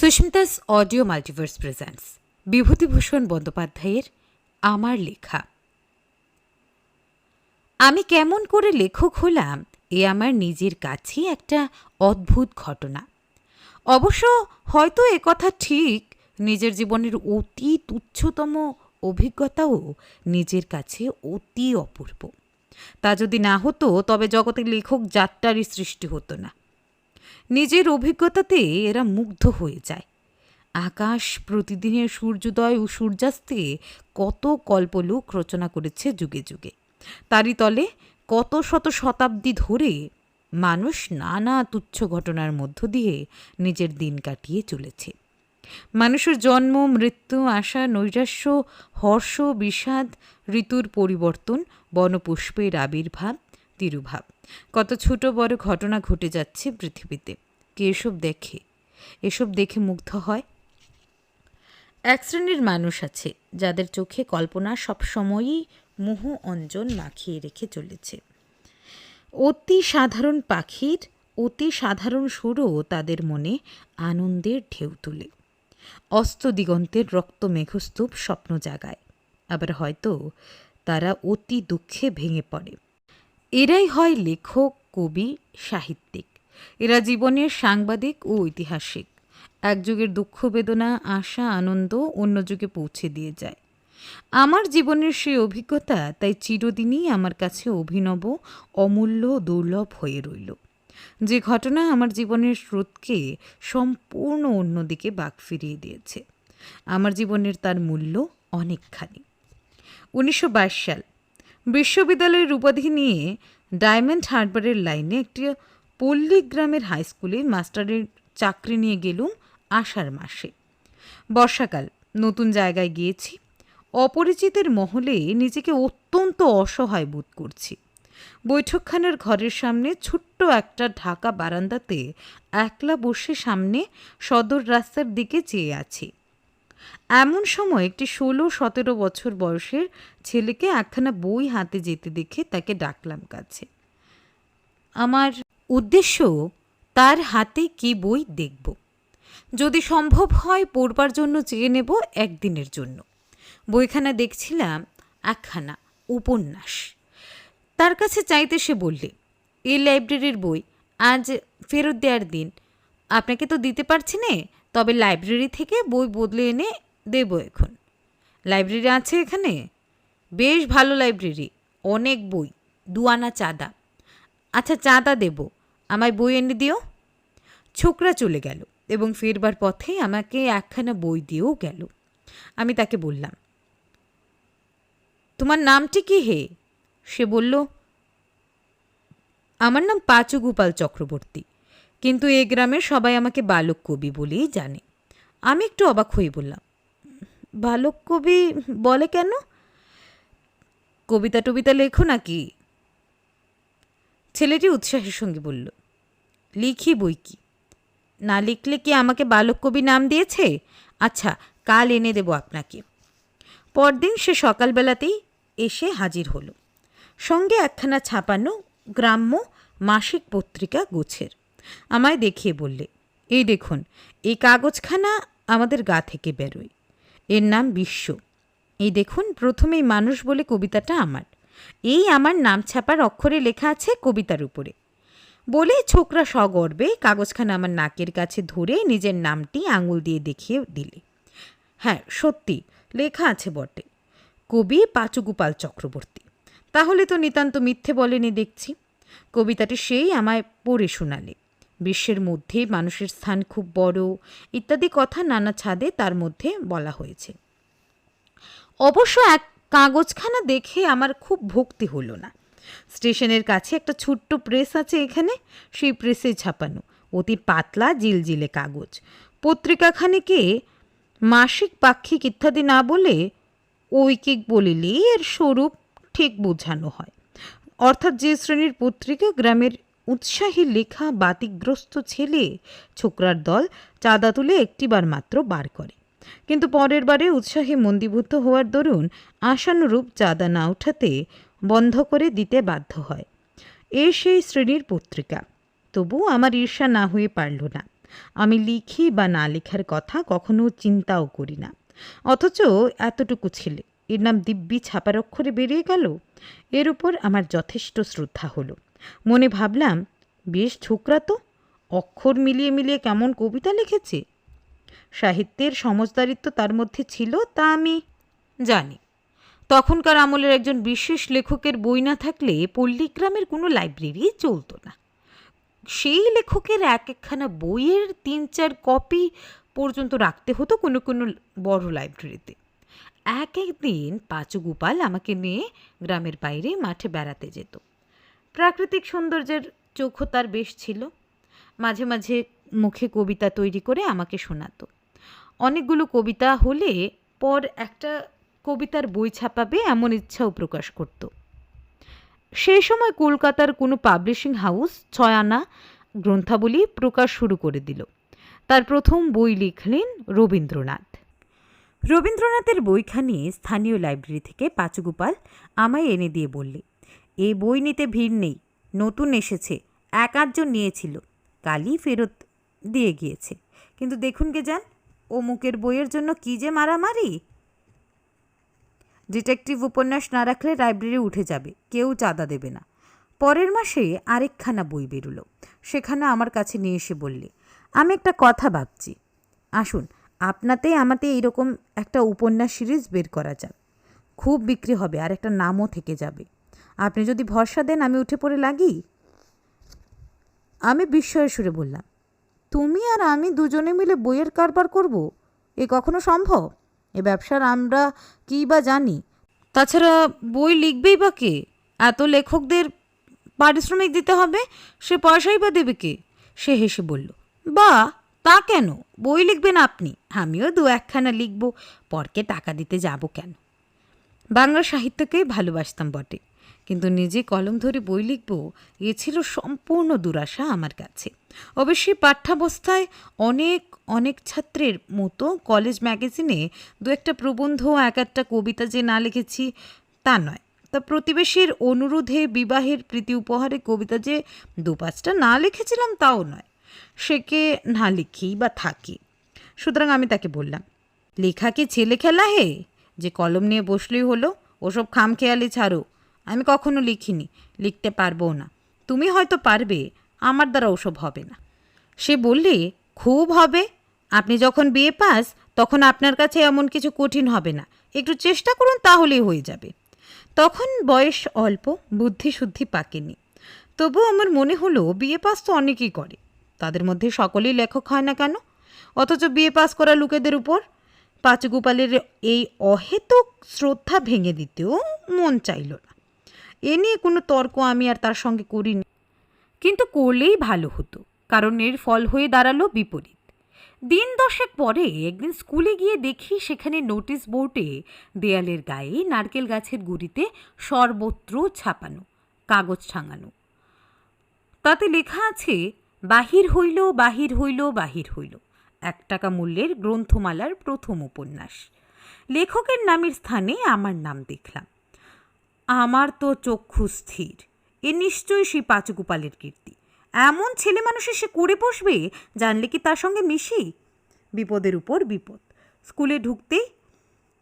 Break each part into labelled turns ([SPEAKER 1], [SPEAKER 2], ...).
[SPEAKER 1] Susmita's audio multiverse presents. Bibhutibhushan বন্দ্যোপাধ্যায়ের আমার লেখা। আমি কেমন করে লেখক হলাম, এ আমার নিজের কাছেই একটা অদ্ভুত ঘটনা। অবশ্য হয়তো একথা ঠিক, নিজের জীবনের অতি তুচ্ছতম অভিজ্ঞতাও নিজের কাছে অতি অপূর্ব। তা যদি না হতো, তবে জগতে লেখক যাত্রারই সৃষ্টি হতো না। নিজের অভিজ্ঞতাতে এরা মুগ্ধ হয়ে যায়। আকাশ প্রতিদিনের সূর্যোদয় ও সূর্যাস্তে কত কল্পলোক রচনা করেছে যুগে যুগে। তারই তলে কত শত শতাব্দী ধরে মানুষ নানা তুচ্ছ ঘটনার মধ্য দিয়ে নিজের দিন কাটিয়ে চলেছে। মানুষের জন্ম, মৃত্যু, আশা, নৈরাশ্য, হর্ষ, বিষাদ, ঋতুর পরিবর্তন, বনপুষ্পের আবির্ভাব, তিরুভাব। কত ছোট বড় ঘটনা ঘটে যাচ্ছে পৃথিবীতে। কে এসব দেখে। এসব দেখে মুগ্ধ হয়। এক শ্রেণির মানুষ আছে, যাদের চোখে কল্পনা সবসময়ই মোহ অঞ্জন মাখিয়ে রেখে চলেছে। অতি সাধারণ পাখির, অতি সাধারণ সুরও তাদের মনে আনন্দের ঢেউ তুলে। অস্ত দিগন্তের রক্ত মেঘস্তূপ স্বপ্ন জাগায়। আবার হয়তো তারা অতি দুঃখে ভেঙে পড়ে। এরাই হয় লেখক, কবি, সাহিত্যিক। এরা জীবনের সাংবাদিক ও ঐতিহাসিক। এক যুগের দুঃখ বেদনা, আশা, আনন্দ অন্য যুগে পৌঁছে দিয়ে যায়। আমার জীবনের সেই অভিজ্ঞতা, তাই চিরদিনই আমার কাছে অভিনব, অমূল্য, দুর্লভ হয়ে রইল। যে ঘটনা আমার জীবনের স্রোতকে সম্পূর্ণ অন্যদিকে বাক ফিরিয়ে দিয়েছে। আমার জীবনের তার মূল্য অনেকখানি। উনিশশো বাইশ সাল। বিশ্ববিদ্যালয়ের উপাধি নিয়ে ডায়মন্ড হারবারের লাইনে একটি পল্লী গ্রামের হাই স্কুলে মাস্টারের চাকরি নিয়ে গেলুম আষাঢ় মাসে। বর্ষাকাল, নতুন জায়গায় গিয়েছি। অপরিচিতের মহলে নিজেকে অত্যন্ত অসহায় বোধ করছি। বৈঠকখানার ঘরের সামনে ছোট্ট একটা ঢাকা বারান্দাতে একলা বসে সামনে সদর রাস্তার দিকে চেয়ে আছি। এমন সময় একটি ষোলো সতেরো বছর বয়সের ছেলেকে একখানা বই হাতে যেতে দেখে তাকে ডাকলাম কাছে। আমার উদ্দেশ্য, তার হাতে কি বই দেখব? যদি সম্ভব হয় পড়বার জন্য চেয়ে নেব একদিনের জন্য। বইখানা দেখছিলাম একখানা উপন্যাস। তার কাছে চাইতে সে বললে এই লাইব্রেরির বই, আজ ফেরত দেওয়ার দিন। আপনাকে তো দিতে পারছি নে তবে লাইব্রেরি থেকে বই বদলে এনে দেব এখন। লাইব্রেরি আছে এখানে? বেশ ভালো লাইব্রেরি, অনেক বই দুয়ানা চাঁদা। আচ্ছা চাঁদা দেব, আমায় বই এনে দিও। ছোকরা চলে গেল এবং ফেরবার পথে আমাকে একখানা বই দিয়েও গেল। আমি তাকে বললাম, তোমার নামটি কি হে? সে বলল, আমার নাম পাঁচু গোপাল চক্রবর্তী। কিন্তু এ গ্রামের সবাই আমাকে বালক কবি বলেই জানে। আমি একটু অবাক হয়ে বললাম, বালক কবি বলে কেন? কবিতা টবিতা লেখো নাকি? ছেলেটি উৎসাহের সঙ্গে বলল, লিখি বই কি? না লিখলে কি আমাকে বালক কবি নাম দিয়েছে? আচ্ছা কাল এনে দেব আপনাকে। পরদিন সে সকালবেলাতেই এসে হাজির হলো। সঙ্গে একখানা ছাপানো গ্রাম্য মাসিক পত্রিকা গোছের। আমায় দেখিয়ে বললে, এই দেখুন, এই কাগজখানা আমাদের গা থেকে বেরোয়। এর নাম বিশ্ব। এই দেখুন, প্রথমেই মানুষ বলে কবিতাটা আমার। এই আমার নাম ছাপার অক্ষরে লেখা আছে কবিতার উপরে। বলে ছোকরা সগর্বে কাগজখানা আমার নাকের কাছে ধরে নিজের নামটি আঙুল দিয়ে দেখিয়ে দিলে। হ্যাঁ সত্যি, লেখা আছে বটে। কবি পাচুগোপাল চক্রবর্তী। তাহলে তো নিতান্ত মিথ্যে বলেনি দেখছি। কবিতাটি সেই আমায় পড়ে শোনালে। বিশ্বের মধ্যে মানুষের স্থান খুব বড়, ইত্যাদি কথা নানা ছাদে তার মধ্যে বলা হয়েছে। অবশ্য এক কাগজখানা দেখে আমার খুব ভক্তি হলো না। স্টেশনের কাছে একটা ছোট্ট প্রেস আছে এখানে, সেই প্রেসে ছাপানো, অতি পাতলা জিলজিলে কাগজ। পত্রিকাখানিকে মাসিক, পাক্ষিক ইত্যাদি না বলে ঐকিক বলিলেই এর স্বরূপ ঠিক বোঝানো হয়। অর্থাৎ যে শ্রেণির পত্রিকা গ্রামের উৎসাহী লেখা বাতিগ্রস্ত ছেলে ছোকরার দল চাঁদা তুলে একটিবার মাত্র বার করে। কিন্তু পরের বারে উৎসাহে মন্দীভূত হওয়ার দরুন আশানুরূপ চাঁদা না ওঠাতে বন্ধ করে দিতে বাধ্য হয়। এ সেই শ্রেণির পত্রিকা। তবু আমার ঈর্ষা না হয়ে পারল না। আমি লিখি বা না লেখার কথা কখনো চিন্তাও করি না। অথচ এতটুকু ছেলে। এর নাম দিব্যি ছাপার অক্ষরে বেরিয়ে গেল। এর উপর আমার যথেষ্ট শ্রদ্ধা হলো। মনে ভাবলাম, বেশ ছোকরা তো, অক্ষর মিলিয়ে মিলিয়ে কেমন কবিতা লিখেছে। সাহিত্যের সমজদারিত্ব তার মধ্যে ছিল, তা আমি জানি। তখনকার আমলের একজন বিশেষ লেখকের বই না থাকলে পল্লীগ্রামের কোনো লাইব্রেরি চলতো না। সেই লেখকের এক একখানা বইয়ের তিন চার কপি পর্যন্ত রাখতে হতো কোনো কোনো বড় লাইব্রেরিতে। এক একদিন পাঁচু গোপাল আমাকে নিয়ে গ্রামের বাইরে মাঠে বেড়াতে যেত। প্রাকৃতিক সৌন্দর্যের চোখও তার বেশ ছিল। মাঝে মাঝে মুখে কবিতা তৈরি করে আমাকে শোনাতো। অনেকগুলো কবিতা হলে পর একটা কবিতার বই ছাপাবে এমন ইচ্ছাও প্রকাশ করত। সেই সময় কলকাতার কোনো পাবলিশিং হাউস ছয়ানা গ্রন্থাবলী প্রকাশ শুরু করে দিল। তার প্রথম বই লিখলেন রবীন্দ্রনাথ। রবীন্দ্রনাথের বইখানি স্থানীয় লাইব্রেরি থেকে পাঁচুগোপাল আমায় এনে দিয়ে বললে এই বই নিতে ভিড় নেই। নতুন এসেছে। এক আধজন নিয়েছিল। কালই ফেরত দিয়ে গিয়েছে। কিন্তু দেখুন গে যান, অমুকের বইয়ের জন্য কী যে মারামারি। ডিটেকটিভ উপন্যাস না রাখলে লাইব্রেরি উঠে যাবে। কেউ চাঁদা দেবে না। পরের মাসে আরেকখানা বই বেরুলো। সেখানে আমার কাছে নিয়ে এসে বললে, আমি একটা কথা ভাবছি। আসুন, আপনাতে আমাতে এইরকম একটা উপন্যাস সিরিজ বের করা যাক। খুব বিক্রি হবে আর একটা নামও থেকে যাবে। আপনি যদি ভরসা দেন, আমি উঠে পড়ে লাগি। আমি বিস্ময়ের সুরে বললাম, তুমি আর আমি দুজনে মিলে বইয়ের কারবার করব? এ কখনো সম্ভব? এ ব্যবসার আমরা কী বা জানি? তাছাড়া বই লিখবেই বা কে? এত লেখকদের পারিশ্রমিক দিতে হবে, সে পয়সাই বা দেবে কে? সে হেসে বলল, বা, তা কেন? বই লিখবেন আপনি, আমিও দু একখানা লিখব, পরকে টাকা দিতে যাব কেন? বাংলা সাহিত্যকেই ভালোবাসতাম বটে। কিন্তু নিজে কলম ধরে বই লিখব, এ ছিল সম্পূর্ণ দুরাশা আমার কাছে। অবশ্যই পাঠ্যাবস্থায় অনেক অনেক ছাত্রের মতো কলেজ ম্যাগাজিনে দু একটা প্রবন্ধ, এক একটা কবিতা যে না লিখেছি, তা নয়। তা প্রতিবেশীর অনুরোধে, বিবাহের প্রীতি উপহারে কবিতা যে দু পাঁচটা না লিখেছিলাম, তাও নয়। সেকে না লিখেই বা থাকি। সুতরাং আমি তাকে বললাম, লেখা কি ছেলে খেলা হে? যে কলম নিয়ে বসলেই হলো, ওসব খামখেয়ালি ছাড়ো। আমি কখনো লিখিনি, লিখতে পারব না। তুমি হয়তো পারবে, আমার দ্বারা ওসব হবে না। সে বললে, খুব হবে। আপনি যখন বিয়ে পাস, তখন আপনার কাছে এমন কিছু কঠিন হবে না। একটু চেষ্টা করুন, তাহলেই হয়ে যাবে। তখন বয়স অল্প, বুদ্ধি শুদ্ধি পাকেনি। তবু আমার মনে হলো বিয়ে পাস তো অনেকেই করে। তাদের মধ্যে সকলেই লেখক হয় না কেন? অথচ বিয়ে পাস করা লোকেদের উপর পাঁচগোপালের এই অহেতুক শ্রদ্ধা ভেঙে দিতেও মন চাইল না। এ নিয়ে কোনো তর্ক আমি আর তার সঙ্গে করিনি। কিন্তু করলেই ভালো হতো, কারণ এর ফল হয়ে দাঁড়াল বিপরীত। দিন দশেক পরে একদিন স্কুলে গিয়ে দেখি সেখানে নোটিশ বোর্ডে দেয়ালের গায়ে নারকেল গাছের গুড়িতে সর্বত্র ছাপানো, কাগজ ছাঙানো তাতে লেখা আছে, বাহির হইল বাহির হইল বাহির হইল। এক টাকা মূল্যের গ্রন্থমালার প্রথম উপন্যাস। লেখকের নামের স্থানে আমার নাম দেখলাম। আমার তো চক্ষু স্থির। এ নিশ্চয়ই সেই পাঁচগোপালের কীর্তি। এমন ছেলে মানুষে সে করে বসবে, জানলে কি তার সঙ্গে মিশি? বিপদের উপর বিপদ। স্কুলে ঢুকতেই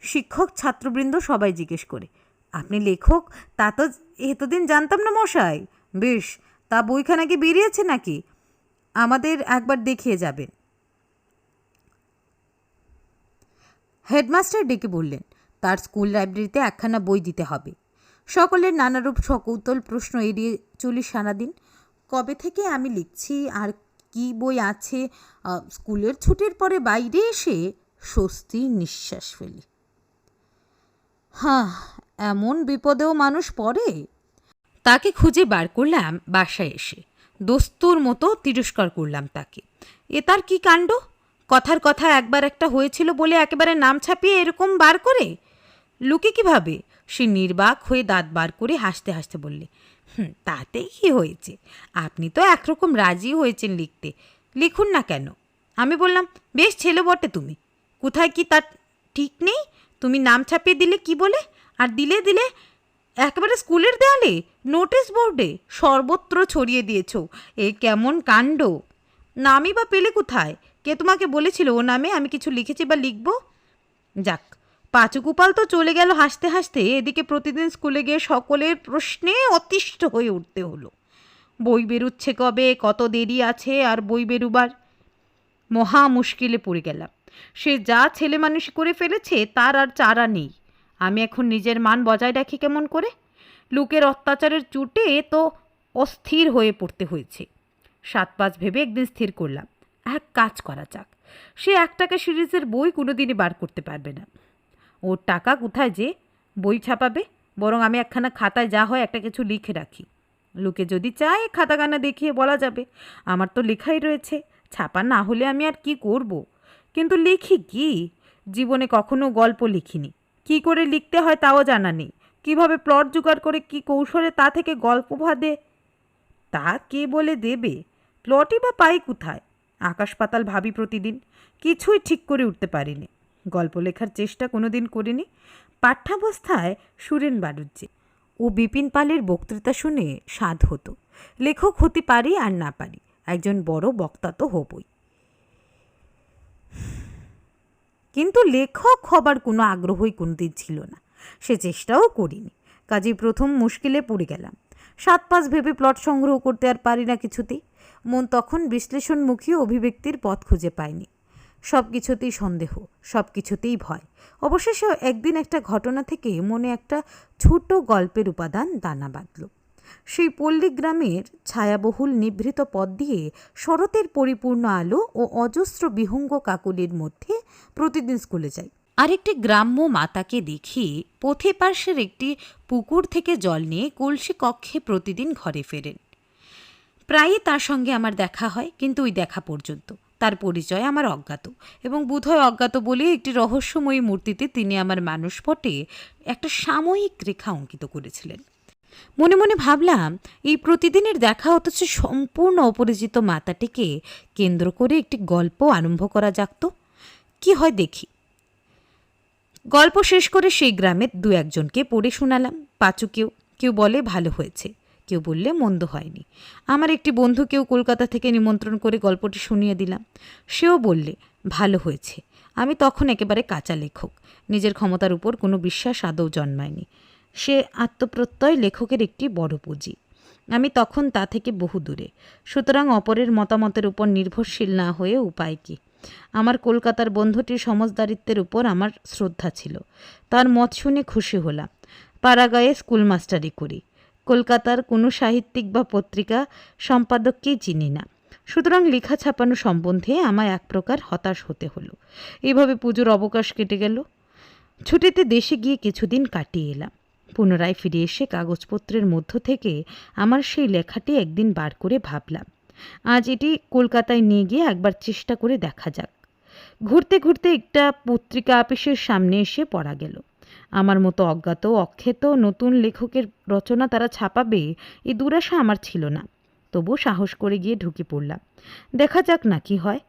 [SPEAKER 1] শিক্ষক, ছাত্রবৃন্দ সবাই জিজ্ঞেস করে, আপনি লেখক? তা তো এতদিন জানতাম না মশাই। বেশ, তা বইখানা কি বেরিয়েছে নাকি? আমাদের একবার দেখিয়ে যাবেন। হেডমাস্টার ডেকে বললেন, তার স্কুল লাইব্রেরিতে একখানা বই দিতে হবে। সকলের নানারূপ সকৌতল প্রশ্ন এড়িয়ে চলি সারাদিন। কবে থেকে আমি লিখছি? আর কি বই আছে? স্কুলের ছুটির পরে বাইরে এসে স্বস্তির নিঃশ্বাস ফেলি। হ্যাঁ এমন বিপদেও মানুষ পড়ে? তাকে খুঁজে বার করলাম বাসায় এসে। দস্তুর মতো তিরস্কার করলাম তাকে। এ তার কি কাণ্ড? কথার কথা একবার একটা হয়েছিল বলে একেবারে নাম ছাপিয়ে এরকম বার করে? লোকে কীভাবে? সে নির্বাক হয়ে দাঁত বার করে হাসতে হাসতে বললে, হুম তাতে কি হয়েছে? আপনি তো একরকম রাজি হয়েছেন লিখতে। লিখুন না কেন? আমি বললাম, বেশ ছেলে বটে তুমি। কোথায় কি তার ঠিক নেই? তুমি নাম ছাপিয়ে দিলে কি বলে? আর দিলে দিলে একেবারে স্কুলের দেয়ালে, নোটিশ বোর্ডে সর্বত্র ছড়িয়ে দিয়েছ। এ কেমন কাণ্ড? নামই বা পেলে কোথায়? কে তোমাকে বলেছিল ও নামে আমি কিছু লিখেছি বা লিখব? যাক পাঁচু কুপাল তো চলে গেল হাসতে হাসতে। এদিকে প্রতিদিন স্কুলে গিয়ে সকলের প্রশ্নে অতিষ্ঠ হয়ে উঠতে হলো। বই বেরুচ্ছে কবে? কত দেরি আছে আর বই বেরুবার? মহা মুশকিলে পড়ে গেলাম। সে যা ছেলে মানুষ করে ফেলেছে, তার আর চারা নেই। আমি এখন নিজের মান বজায় রাখি কেমন করে? লোকের অত্যাচারের চুটে তো অস্থির হয়ে পড়তে হয়েছে। সাত পাঁচ ভেবে একদিন স্থির করলাম। এক কাজ করা যাক। সে এক টাকা সিরিজের বই কোনোদিনই বার করতে পারবে না। ওর টাকা কোথায় যে? বই ছাপাবে? বরং আমি একখানা খাতায় যা হয় একটা কিছু লিখে রাখি। লোকে যদি চায় খাতাখানা দেখিয়ে বলা যাবে। আমার তো লেখাই রয়েছে। ছাপা না হলে আমি আর কি করব। কিন্তু লিখি কি? জীবনে কখনো গল্প লিখিনি। কি করে লিখতে হয় তাও জানা নেই। কীভাবে প্লট জোগাড় করে কি কৌশলে তা থেকে গল্প ভাদে তা কে বলে দেবে? প্লটই বা পাই কোথায়? আকাশ পাতাল ভাবি প্রতিদিন। কিছুই ঠিক করে উঠতে পারিনি। গল্প লেখার চেষ্টা কোনো দিন করিনি। পাঠ্যাবস্থায় সুরেন বাড়ুজ্জে ও বিপিন পালের বক্তৃতা শুনে স্বাদ হতো। লেখক হতে পারি আর না পারি, একজন বড় বক্তা তো হবই। কিন্তু লেখক হবার কোনো আগ্রহই কোনোদিন ছিল না। সে চেষ্টাও করিনি। কাজেই প্রথম মুশকিলে পড়ে গেলাম। সাত পাঁচ ভেবে প্লট সংগ্রহ করতে আর পারি না কিছুতেই। মন তখন বিশ্লেষণমুখী অভিব্যক্তির পথ খুঁজে পায়নি সব কিছুতেই সন্দেহ সব কিছুতেই ভয়। অবশেষে একদিন একটা ঘটনা থেকে মনে একটা ছোট গল্পের উপাদান দানা বাঁধল। সেই পল্লী গ্রামের ছায়াবহুল নিভৃত পথ দিয়ে শরতের পরিপূর্ণ আলো ও অজস্র বিহঙ্গ কাকলির মধ্যে প্রতিদিন স্কুলে যাই। আরেকটি গ্রাম্য মাতাকে দেখি পথে পার্শ্বের একটি পুকুর থেকে জল নিয়ে কলসি কক্ষে প্রতিদিন ঘরে ফেরেন। প্রায়ই তার সঙ্গে আমার দেখা হয়, কিন্তু ওই দেখা পর্যন্ত। তার পরিচয় আমার অজ্ঞাত এবং বোধহয় অজ্ঞাত বলেই একটি রহস্যময়ী মূর্তিতে তিনি আমার মানুষপটে একটা সাময়িক রেখা অঙ্কিত করেছিলেন। মনে মনে ভাবলাম, এই প্রতিদিনের দেখা অথচ সম্পূর্ণ অপরিচিত মাতাটিকে কেন্দ্র করে একটি গল্প আরম্ভ করা যাক তো। কি হয় দেখি। গল্প শেষ করে সেই গ্রামের দু একজনকে পড়ে শোনালাম। পাঁচু কেউ কেউ বলে ভালো হয়েছে। কেউ বললে মন্দ হয়নি। আমার একটি বন্ধুকেও কলকাতা থেকে নিমন্ত্রণ করে গল্পটি শুনিয়ে দিলাম। সেও বললে, ভালো হয়েছে। আমি তখন একেবারে কাঁচা লেখক। নিজের ক্ষমতার উপর কোনো বিশ্বাস আদৌ জন্মায়নি। সে আত্মপ্রত্যয় লেখকের একটি বড় পুঁজি। আমি তখন তা থেকে বহু দূরে। সুতরাং অপরের মতামতের উপর নির্ভরশীল না হয়ে উপায় কী? আমার কলকাতার বন্ধুটির সমজদারিত্বের উপর আমার শ্রদ্ধা ছিল। তার মত শুনে খুশি হলাম। পাড়াগায়ে স্কুল মাস্টারি করি। কলকাতার কোনো সাহিত্যিক বা পত্রিকা সম্পাদককেই চিনি না। সুতরাং লেখা ছাপানো সম্বন্ধে আমায় এক প্রকার হতাশ হতে হলো। এইভাবে পুজোর অবকাশ কেটে গেল। ছুটিতে দেশে গিয়ে কিছুদিন কাটিয়ে এলাম। পুনরায় ফিরে এসে কাগজপত্রের মধ্য থেকে আমার সেই লেখাটি একদিন বার করে ভাবলাম। আজ এটি কলকাতায় নিয়ে গিয়ে একবার চেষ্টা করে দেখা যাক। ঘুরতে ঘুরতে একটা পত্রিকা আপিসের সামনে এসে পড়া গেল। আমার মতো অজ্ঞাত, অক্ষেত নতুন লেখকের রচনা তারা ছাপাবে, এই দুরাশা আমার ছিল না। তবু সাহস করে গিয়ে ঢুকে পড়লাম। দেখা যাক না কি হয়।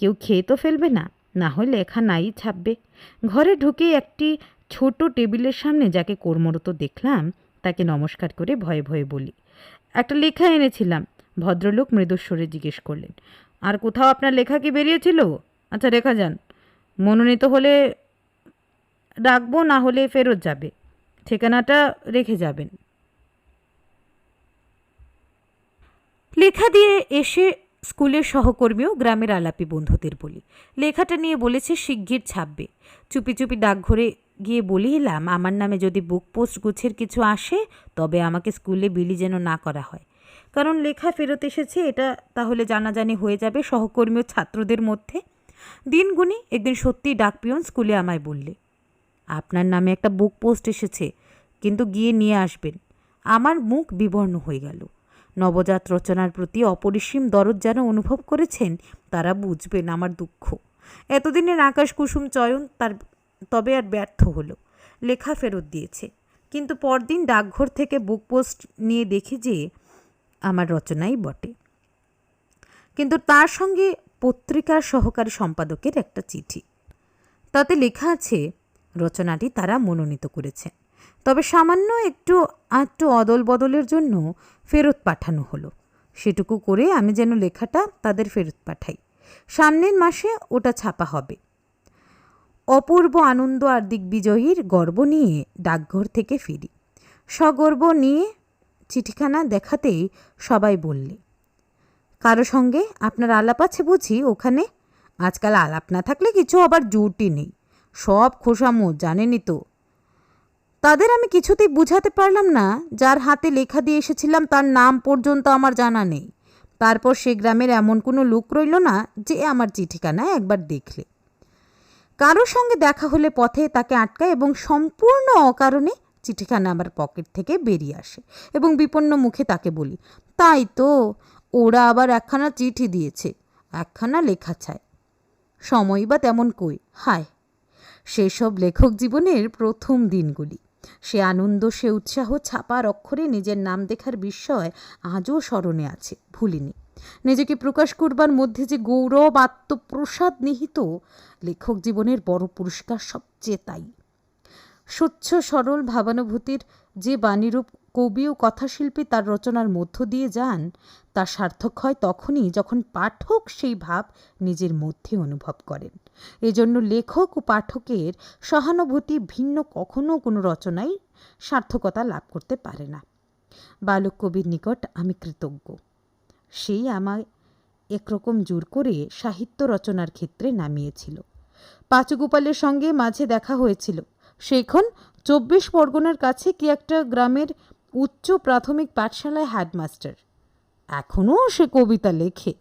[SPEAKER 1] কেউ খেয়ে তো ফেলবে না না হয় লেখা নাই ছাপবে। ঘরে ঢুকে একটি ছোট টেবিলের সামনে যাকে কর্মরত দেখলাম, তাকে নমস্কার করে ভয়ে ভয়ে বলি, একটা লেখা এনেছিলাম। ভদ্রলোক মৃদস্বরে জিজ্ঞেস করলেন, আর কোথাও আপনার লেখা কি বেরিয়েছিল? আচ্ছা রেখা যান। মনোনীত হলে রাখব, না হলে ফেরত যাবে। ঠিকানাটা রেখে যাবেন। লেখা দিয়ে এসে স্কুলের সহকর্মীও গ্রামের আলাপি বন্ধুদের বলি। লেখাটা নিয়ে বলেছে, শিগগির ছাপবে। চুপি চুপি ডাকঘরে গিয়ে বলে এলাম, আমার নামে যদি বুক পোস্ট গুছের কিছু আসে, তবে আমাকে স্কুলে বিলি যেন না করা হয়। কারণ লেখা ফেরত এসেছে, এটা তাহলে জানাজানি হয়ে যাবে সহকর্মী ছাত্রদের মধ্যে। দিনগুনি একদিন সত্যিই ডাকপিয়ন স্কুলে আমায় বললে। আপনার নামে একটা বুক পোস্ট এসেছে, কিন্তু গিয়ে নিয়ে আসবেন। আমার মুখ বিবর্ণ হয়ে গেল। নবজাত রচনার প্রতি অপরিসীম দরদ যারা অনুভব করেছেন, তারা বুঝবেন আমার দুঃখ। এতদিনের আকাশ কুসুম চয়ন তার, তবে আর ব্যর্থ হলো। লেখা ফেরত দিয়েছে। কিন্তু পরদিন ডাকঘর থেকে বুক পোস্ট নিয়ে দেখি যে, আমার রচনাই বটে। কিন্তু তার সঙ্গে পত্রিকার সহকারী সম্পাদকের একটা চিঠি। তাতে লেখা আছে রচনাটি তারা মনোনীত করেছেন তবে সামান্য একটু আটটু অদল বদলের জন্য ফেরত পাঠানো হলো। সেটুকু করে আমি যেন লেখাটা তাদের ফেরত পাঠাই। সামনের মাসে ওটা ছাপা হবে। অপূর্ব আনন্দ আর দিগ্বিজয়ীর গর্ব নিয়ে ডাকঘর থেকে ফিরি। সগর্ব নিয়ে চিঠিখানা দেখাতেই সবাই বললে, কারও সঙ্গে আপনার আলাপ আছে বুঝি ওখানে? আজকাল আলাপ না থাকলে কিছু আবার জুটি নেই। সব খোসামো জানেনই তো। তাদের আমি কিছুতেই বুঝাতে পারলাম না, যার হাতে লেখা দিয়ে এসেছিলাম তার নাম পর্যন্ত আমার জানা নেই। তারপর সে গ্রামের এমন কোনো লোক রইল না যে আমার চিঠিখানা একবার দেখলে। কারোর সঙ্গে দেখা হলে পথে তাকে আটকায় এবং সম্পূর্ণ অকারণে চিঠিখানা আমার পকেট থেকে বেরিয়ে আসে এবং বিপন্ন মুখে তাকে বলি, তাই তো, ওরা আবার একখানা চিঠি দিয়েছে, একখানা লেখা চায়। সময় বা তেমন কই, হায়! সেসব লেখক জীবনের প্রথম দিনগুলি। সে আনন্দ, সে উৎসাহ ছাপার অক্ষরে নিজের নাম দেখার বিস্ময় আজও স্মরণে আছে, ভুলিনি। নিজেকে প্রকাশ করবার মধ্যে যে গৌরব, আত্মপ্রসাদ নিহিত, লেখক জীবনের বড় পুরস্কার সবচেয়ে তাই। স্বচ্ছ, সরল ভাবানুভূতির যে বাণীরূপ কবি ও কথাশিল্পী তার রচনার মধ্য দিয়ে যান, তা সার্থক হয় তখনই যখন পাঠক সেই ভাব নিজের মধ্যে অনুভব করেন। এজন্য লেখক ও পাঠকের সহানুভূতি ভিন্ন কখনো কোনো রচনাই সার্থকতা লাভ করতে পারে না। বালক কবির নিকট আমি কৃতজ্ঞ। সেই আমায় একরকম জোর করে সাহিত্য রচনার ক্ষেত্রে নামিয়েছিল। পাঁচুগোপালের সঙ্গে মাঝে দেখা হয়েছিল। সেখন চব্বিশ পরগনার কাছে কি একটা গ্রামের উচ্চ প্রাথমিক পাঠশালায় হেডমাস্টার এখনও সে কবিতা লেখে।